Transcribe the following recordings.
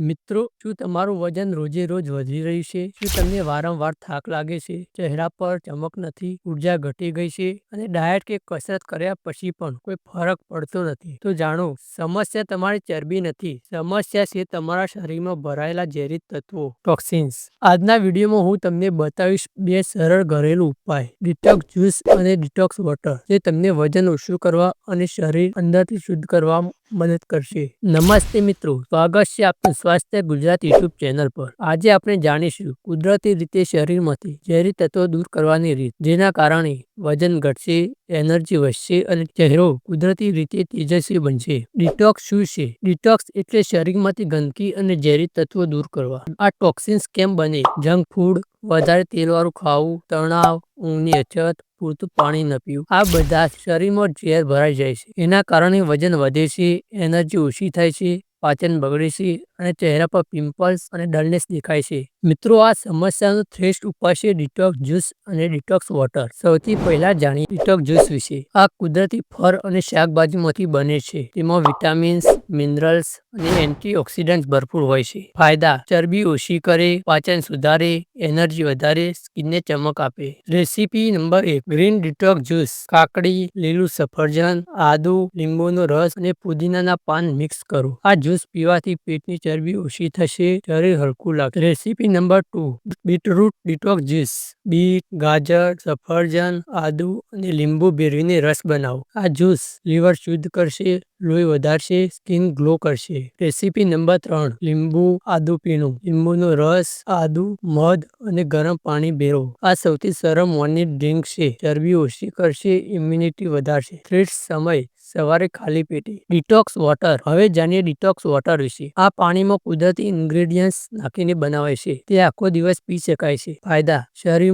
મિત્રો, શું તમારું વજન રોજે રોજ વધી રહ્યું છે? શું તમને વારંવાર થાક લાગે છે? ચહેરા પર ચમક નથી? ઊર્જા ઘટી ગઈ છે? અને ડાયટ કે કસરત કર્યા પછી પણ કોઈ ફરક પડતો નથી? તો જાણો, સમસ્યા તમારી ચરબી નથી. સમસ્યા છે તમારા શરીરમાં ભરાયેલા ઝેરી તત્વો, ટોક્સિન્સ. આજના વિડીયોમાં હું તમને બતાવીશ બે સરળ ઘરેલું ઉપાય. ડિટોક્સ જ્યુસ અને ડિટોક્સ વોટર, જે તમને વજન ઓછું કરવા અને શરીર અંદરથી શુદ્ધ કરવા મદદ કરશે. નમસ્તે મિત્રો, સ્વાગત છે આપનું સ્વાસ્થ્ય ગુજરાત યુટ્યુબ ચેનલ પર. આજે આપણે જાણીશું કુદરતી રીતે શરીરમાંથી ઝેરી તત્વો દૂર કરવાની રીત, જેના કારણે વજન ઘટશે, એનર્જી વધશે અને ચહેરો કુદરતી રીતે તેજસ્વી બનશે. ડિટોક્સ શું છે? ડિટોક્સ એટલે શરીરમાંથી ગંદકી અને ઝેરી તત્વો દૂર કરવા. આ ટોક્સિન્સ કેમ બને? જંક ફૂડ, વધારે તેલવાળું ખાવું, તણાવ, ઊંઘની અછત પૂરતું પાણી ન પીવું. આ બધા શરીરમાં ઝેર ભરાઈ જાય છે. એના કારણે વજન વધે છે, એનર્જી ઓછી થાય છે, પાચન બગડે છે અને ચહેરા પર પિમ્પલ્સ અને ડલનેસ દેખાય છે. મિત્રો, આ સમસ્યાનો શ્રેષ્ઠ ઉપાય છે ડિટોક્સ જ્યુસ અને ડિટોક્સ વોટર. સૌથી પહેલા જાણીએ ડિટોક્સ જ્યુસ વિશે. આ કુદરતી ફળ અને શાકભાજીમાંથી બને છે. તેમાં વિટામિન્સ, મિનરલ્સ અને એન્ટીઓક્સિડન્ટ ભરપૂર હોય છે. ફાયદા. ચરબી ઓછી કરે, પાચન સુધારે, એનર્જી વધારે, સ્કિનને ચમક આપે. રેસીપી નંબર એક. Green detox juice. કાકડી, લીલું સફરજન, આદુ, લીંબુનો રસ અને પુદીનાના પાન મિક્સ કરો. આ જ્યુસ પીવાથી પેટની ચરબી ઓછી થશે શરીર હલકું લાગશે recipe number two beetroot detox juice beet, ગાજર, સફરજન, આદુ અને લીંબુ ભેળવીને રસ બનાવો. આ જ્યુસ લીવર શુદ્ધ કરશે, લોહી વધારશે, સ્કિન ગ્લો કરશે. રેસીપી નંબર ત્રણ, લીંબુ, આદુ પીણું. લીંબુનો રસ, આદુ, મધ અને ગરમ પાણી ભેળવો. આ સૌથી સરળ મોર્નિંગ ડ્રિંક છે. ચરબી ઓછી કરશે ઇમ્યુનિટી વધારશે. શ્રેષ્ઠ સમય, સવારે ખાલી પેટે. ડિટોક્સ વોટર હવે જાણીએ ડિટોક્સ વોટર વિશે. આ પાણીમાં કુદરતી ઇન્ગ્રેડિયન્ટ્સ નાખીને બનાવાય છે. તે આખો દિવસ પી શકાય છે. ફાયદા.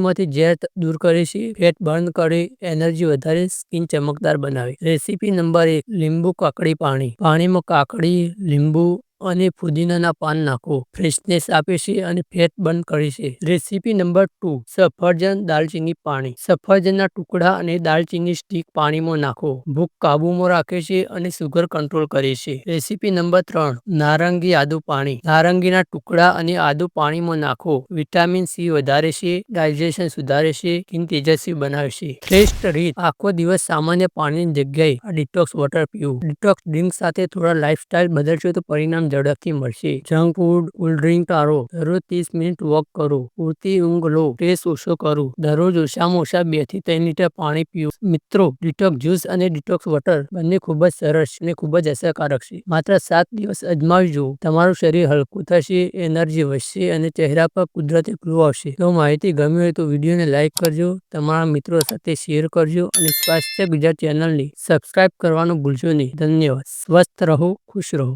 શરીરમાંથી ઝેર દૂર કરે છે ફેટ બર્ન કરી, એનર્જી વધારે, સ્કિન ચમકદાર બનાવે. રેસીપી નંબર એક, લીંબુ કાકડી પાણી. પાણીમાં કાકડી, લીંબુ અને ફુદીનાના પાન નાખો. ફ્રેશનેસ આપે છે અને ફેટ બર્ન કરે છે. રેસીપી નંબર ટુ, સફરજન દાલચીની પાણી. સફરજનના ટુકડા અને દાલચીની સ્ટીક પાણીમાં નાખો. ભૂખ કાબુમાં રાખે છે અને સુગર કંટ્રોલ કરે છે. રેસીપી નંબર ત્રણ, નારંગી આદુ પાણી. નારંગીના ટુકડા અને આદુ પાણીમાં નાખો. વિટામિન સી વધારે છે, ડાયજેશન સુધારે છે, સ્કિન તેજસ્વી બનાવે છે. શ્રેષ્ઠ રીત, આખો દિવસ સામાન્ય પાણીની જગ્યાએ ડિટોક્સ વોટર પીવું. ડિટોક્સ ડ્રિંક સાથે થોડા લાઇફસ્ટાઇલ બદલશો તો પરિણામ ઝડપથી મળશે. જંક ફૂડ કોલ્ડ ડ્રિંક ટાળો દરરોજ ત્રીસ મિનિટ વોક કરો. પૂરતી ઊંઘ લો. સ્ટ્રેસ ઓછો કરો. દરરોજ ઓછામાં ઓછા બેથી ત્રણ લીટર પાણી પીવું મિત્રો, ડિટોક્સ જ્યુસ અને ડિટોક્સ વોટર બંને ખૂબ જ સરસ અને ખૂબ જ અસરકારક છે. માત્ર સાત દિવસ અજમાવી જુઓ તમારું શરીર હલકું થશે, એનર્જી વધશે અને ચહેરા પર કુદરતી ગ્લો આવશે. તો માહિતી ગમી હોય તો વિડીયોને લાઇક કરજો, તમારા મિત્રો સાથે શેર કરજો અને સ્વાસ્થ્ય ગુજરાત ચેનલને સબસ્ક્રાઇબ કરવાનું ભૂલશો નહીં. ધન્યવાદ. સ્વસ્થ રહો, ખુશ રહો.